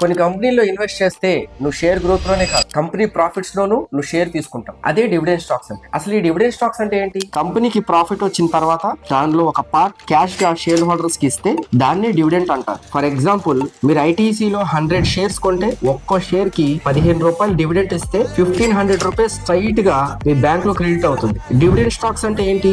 కొన్ని కంపెనీల్లో ఇన్వెస్ట్ చేస్తే నువ్వు షేర్ గ్రోత్లోనే కాదు కంపెనీ ప్రాఫిట్స్ లోను నువ్వు షేర్ తీసుకుంటావు. అదే డివిడెండ్ స్టాక్స్ అంటే. అసలు ఈ డివిడెండ్ స్టాక్స్ అంటే ఏంటి? కంపెనీకి ప్రాఫిట్ వచ్చిన తర్వాత దానిలో ఒక పార్ట్ క్యాష్గా షేర్ హోల్డర్స్కి ఇస్తే దాన్నే డివిడెండ్ అంటారు. ఫర్ ఎగ్జాంపుల్ మీరు ఐటీసీ లో హండ్రెడ్ షేర్స్ కొంటే ఒక్కో షేర్కి పదిహేను రూపాయలు డివిడెంట్ ఇస్తే ఫిఫ్టీన్ హండ్రెడ్ రూపీస్ స్ట్రైట్గా మీ బ్యాంక్లో క్రెడిట్ అవుతుంది. డివిడెండ్ స్టాక్స్ అంటే ఏంటి?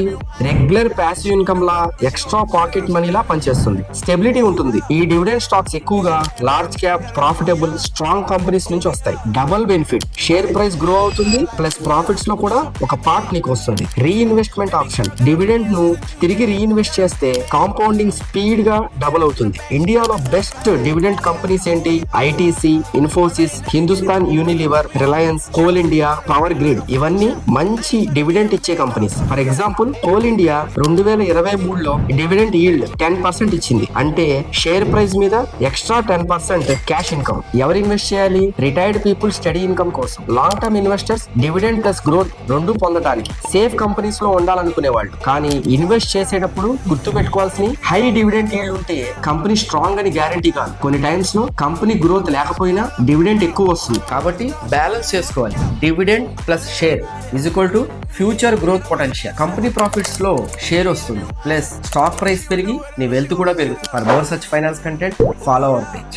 రెగ్యులర్ ప్యాసివ్ ఇన్కమ్ లా ఎక్స్ట్రా పాకెట్ మనీ లా పనిచేస్తుంది. స్టెబిలిటీ ఉంటుంది. ఈ డివిడెండ్ స్టాక్స్ ఎక్కువగా large cap profitable strong companies నుంచి వస్తాయి. Double benefit share price grow అవుతుంది ప్లస్ ప్రాఫిట్స్లో కూడా ఒక పార్ట్ నీకు వస్తుంది. రీఇన్వెస్ట్మెంట్ ఆప్షన్ డివిడెంట్ను తిరిగి రీఇన్వెస్ట్ చేస్తే కాంపౌండింగ్ స్పీడ్గా డబుల్ అవుతుంది. ఇండియాలో బెస్ట్ డివిడెంట్ కంపెనీస్ ఏంటి? ITC Infosys Hindustan Unilever Reliance Coal India Power Grid ఇవన్నీ మంచి డివిడెంట్ ఇచ్చే companies for example Coal India రెండు వేల ఇరవై మూడులో డివిడెంట్ ఈల్డ్ టెన్ పర్సెంట్ ఇచ్చింది. అంటే షేర్ ప్రైస్ మీద extra ten percent cash income. ఎవరు ఇన్వెస్ట్ చేయాలి? రిటైర్డ్ పీపుల్ స్టడీ ఇన్కమ్ కోసం. Long term investors dividend plus growth రెండు పొందడానికి సేఫ్ కంపెనీస్లో ఉండాలనుకునే వాళ్ళు కానీ ఇన్వెస్ట్ చేసేటప్పుడు గుర్తు పెట్టుకోవాల్సిన హై డివిడెంట్ ఈల్డ్ ఉంటే కంపెనీ స్ట్రాంగ్ అని గ్యారంటీ కాదు. కొన్ని టైమ్స్లో కంపెనీ గ్రోత్ లేకపోయినా డివిడెండ్ ఎక్కువ వస్తుంది. కాబట్టి బ్యాలెన్స్ చేసుకోవాలి. Dividend plus share is equal to future growth potential. Company ప్రాఫిట్స్లో share వస్తుంది. ప్లస్ స్టాక్ ప్రైస్ పెరిగి నీ వెల్త్ కూడా పెరుగుతుంది. For more such finance content follow our page